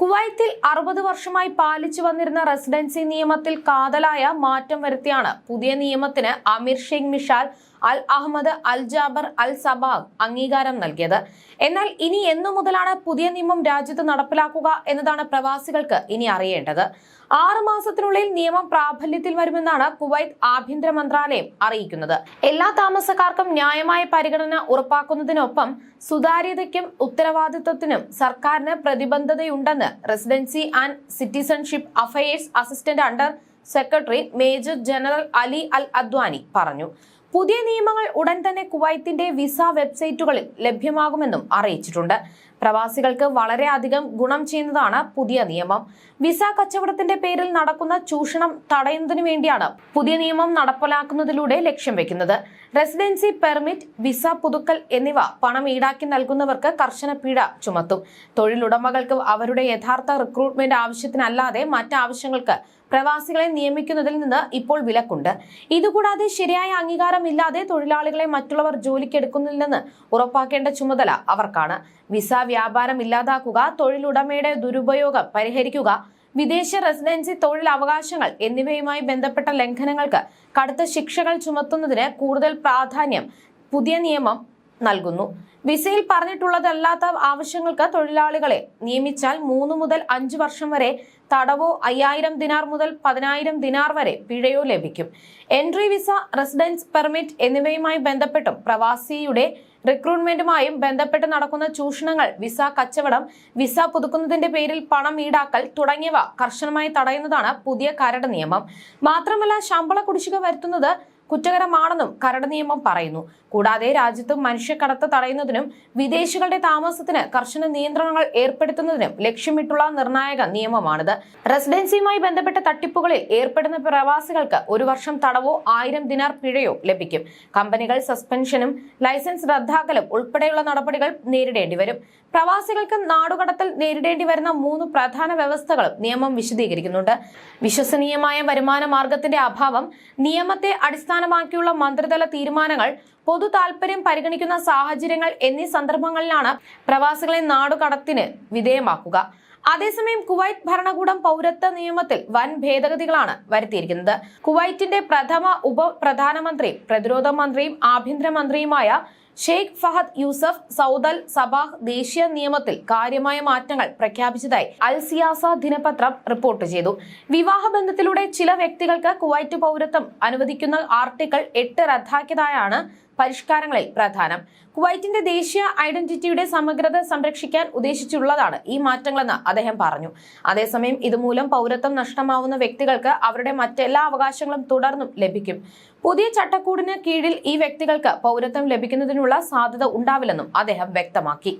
കുവൈത്തിൽ അറുപത് വർഷമായി പാലിച്ചു വന്നിരുന്ന റെസിഡൻസി നിയമത്തിൽ കാതലായ മാറ്റം വരുത്തിയാണ് പുതിയ നിയമത്തിന് Emir Sheikh Mishal Al Ahmad Al Jaber Al Sabah അംഗീകാരം നൽകിയത്. എന്നാൽ ഇനി എന്നു മുതലാണ് പുതിയ നിയമം രാജ്യത്ത് നടപ്പിലാക്കുക എന്നതാണ് പ്രവാസികൾക്ക് ഇനി അറിയേണ്ടത്. ആറു മാസത്തിനുള്ളിൽ നിയമം പ്രാബല്യത്തിൽ വരുമെന്നാണ് കുവൈത്ത് ആഭ്യന്തര മന്ത്രാലയം അറിയിക്കുന്നത്. എല്ലാ താമസക്കാർക്കും ന്യായമായ പരിഗണന ഉറപ്പാക്കുന്നതിനൊപ്പം സുതാര്യതയ്ക്കും ഉത്തരവാദിത്വത്തിനും സർക്കാരിന് പ്രതിബദ്ധതയുണ്ടെന്ന് residency and citizenship affairs assistant under secretary major general Ali Al Adwani പറഞ്ഞു. പുതിയ നിയമങ്ങൾ ഉടൻ തന്നെ കുവൈത്തിന്റെ വിസ വെബ്സൈറ്റുകളിൽ ലഭ്യമാകുമെന്നും അറിയിച്ചിട്ടുണ്ട്. പ്രവാസികൾക്ക് വളരെയധികം ഗുണം ചെയ്യുന്നതാണ് പുതിയ നിയമം. വിസ കച്ചവടത്തിന്റെ പേരിൽ നടക്കുന്ന ചൂഷണം തടയുന്നതിനു വേണ്ടിയാണ് പുതിയ നിയമം നടപ്പിലാക്കുന്നതിലൂടെ ലക്ഷ്യം വെക്കുന്നത്. റെസിഡൻസി പെർമിറ്റ് വിസ പുതുക്കൽ എന്നിവ പണം ഈടാക്കി നൽകുന്നവർക്ക് കർശന പിഴ ചുമത്തും. തൊഴിലുടമകൾക്ക് അവരുടെ യഥാർത്ഥ റിക്രൂട്ട്മെന്റ് ആവശ്യത്തിനല്ലാതെ മറ്റാവശ്യങ്ങൾക്ക് പ്രവാസികളെ നിയമിക്കുന്നതിൽ നിന്ന് ഇപ്പോൾ വിലക്കുണ്ട്. ഇതുകൂടാതെ ശരിയായ അംഗീകാരമില്ലാതെ തൊഴിലാളികളെ മറ്റുള്ളവർ ജോലിക്കെടുക്കുന്നില്ലെന്ന് ഉറപ്പാക്കേണ്ട ചുമതല അവർക്കാണ്. വിസ വ്യാപാരം ഇല്ലാതാക്കുക തൊഴിലുടമയുടെ ദുരുപയോഗം പരിഹരിക്കുക വിദേശ റെസിഡൻസി തൊഴിൽ അവകാശങ്ങൾ എന്നിവയുമായി ബന്ധപ്പെട്ട ലംഘനങ്ങൾക്ക് കടുത്ത ശിക്ഷകൾ ചുമത്തുന്നതിന് കൂടുതൽ പ്രാധാന്യം പുതിയ നിയമം നൽകുന്നു. വിസയിൽ പറഞ്ഞിട്ടുള്ളതല്ലാത്ത ആവശ്യങ്ങൾക്ക് തൊഴിലാളികളെ നിയമിച്ചാൽ മൂന്ന് മുതൽ അഞ്ച് വർഷം വരെ തടവോ അയ്യായിരം ദിനാർ മുതൽ പതിനായിരം ദിനാർ വരെ പിഴയോ ലഭിക്കും. എൻട്രി വിസ റെസിഡൻസ് പെർമിറ്റ് എന്നിവയുമായി ബന്ധപ്പെട്ടും പ്രവാസിയുടെ റിക്രൂട്ട്മെന്റുമായും ബന്ധപ്പെട്ട് നടക്കുന്ന ചൂഷണങ്ങൾ വിസ കച്ചവടം വിസ പുതുക്കുന്നതിന്റെ പേരിൽ പണം ഈടാക്കൽ തുടങ്ങിയവ കർശനമായി തടയുന്നതാണ് പുതിയ കരട് നിയമം. മാത്രമല്ല ശമ്പള കുടിശ്ശിക വരുത്തുന്നത് കുറ്റകരമാണെന്നും കരട് നിയമം പറയുന്നു. കൂടാതെ രാജ്യത്ത് മനുഷ്യക്കടത്ത് തടയുന്നതിനും വിദേശികളുടെ താമസത്തിന് കർശന നിയന്ത്രണങ്ങൾ ഏർപ്പെടുത്തുന്നതിനും ലക്ഷ്യമിട്ടുള്ള നിർണായക നിയമമാണിത്. റെസിഡൻസിയുമായി ബന്ധപ്പെട്ട തട്ടിപ്പുകളിൽ ഏർപ്പെടുന്ന പ്രവാസികൾക്ക് ഒരു വർഷം തടവോ ആയിരം ദിനാർ പിഴയോ ലഭിക്കും. കമ്പനികൾ സസ്പെൻഷനും ലൈസൻസ് റദ്ദാക്കലും ഉൾപ്പെടെയുള്ള നടപടികൾ നേരിടേണ്ടി വരും പ്രവാസികൾക്ക് നാടുകടത്തിൽ നേരിടേണ്ടി വരുന്ന മൂന്ന് പ്രധാന വ്യവസ്ഥകളും നിയമം വിശദീകരിക്കുന്നുണ്ട്. വിശ്വസനീയമായ വരുമാന മാർഗത്തിന്റെ അഭാവം നിയമത്തെ അടിസ്ഥാനമാക്കിയുള്ള മന്ത്രിതല തീരുമാനങ്ങൾ പൊതു താൽപര്യം പരിഗണിക്കുന്ന സാഹചര്യങ്ങൾ എന്നീ സന്ദർഭങ്ങളിലാണ് പ്രവാസികളെ നാടുകടത്തിന് വിധേയമാക്കുക. അതേസമയം കുവൈറ്റ് ഭരണകൂടം പൗരത്വ നിയമത്തിൽ വൻ ഭേദഗതികളാണ് വരുത്തിയിരിക്കുന്നത്. കുവൈറ്റിന്റെ പ്രഥമ ഉപപ്രധാനമന്ത്രിയും പ്രതിരോധ മന്ത്രിയും ആഭ്യന്തരമന്ത്രിയുമായ Sheikh Fahad Yousef Saud Al Sabah ദേശീയ നിയമത്തിൽ കാര്യമായ മാറ്റങ്ങൾ പ്രഖ്യാപിച്ചതായി അൽ സിയാസ ദിനപത്രം റിപ്പോർട്ട് ചെയ്തു. വിവാഹബന്ധത്തിലൂടെ ചില വ്യക്തികൾക്ക് കുവൈറ്റ് പൗരത്വം അനുവദിക്കുന്ന ആർട്ടിക്കിൾ എട്ട് റദ്ദാക്കിയതായാണ് പരിഷ്കാരങ്ങളിൽ പ്രധാനം. കുവൈറ്റിന്റെ ദേശീയ ഐഡന്റിറ്റിയുടെ സമഗ്രത സംരക്ഷിക്കാൻ ഉദ്ദേശിച്ചുള്ളതാണ് ഈ മാറ്റങ്ങളെന്ന് അദ്ദേഹം പറഞ്ഞു. അതേസമയം ഇതുമൂലം പൗരത്വം നഷ്ടമാവുന്ന വ്യക്തികൾക്ക് അവരുടെ മറ്റെല്ലാ അവകാശങ്ങളും തുടർന്നും ലഭിക്കും. പുതിയ ചട്ടക്കൂടിന് കീഴിൽ ഈ വ്യക്തികൾക്ക് പൗരത്വം ലഭിക്കുന്നതിനുള്ള സാധ്യത ഉണ്ടാവില്ലെന്നും അദ്ദേഹം വ്യക്തമാക്കി.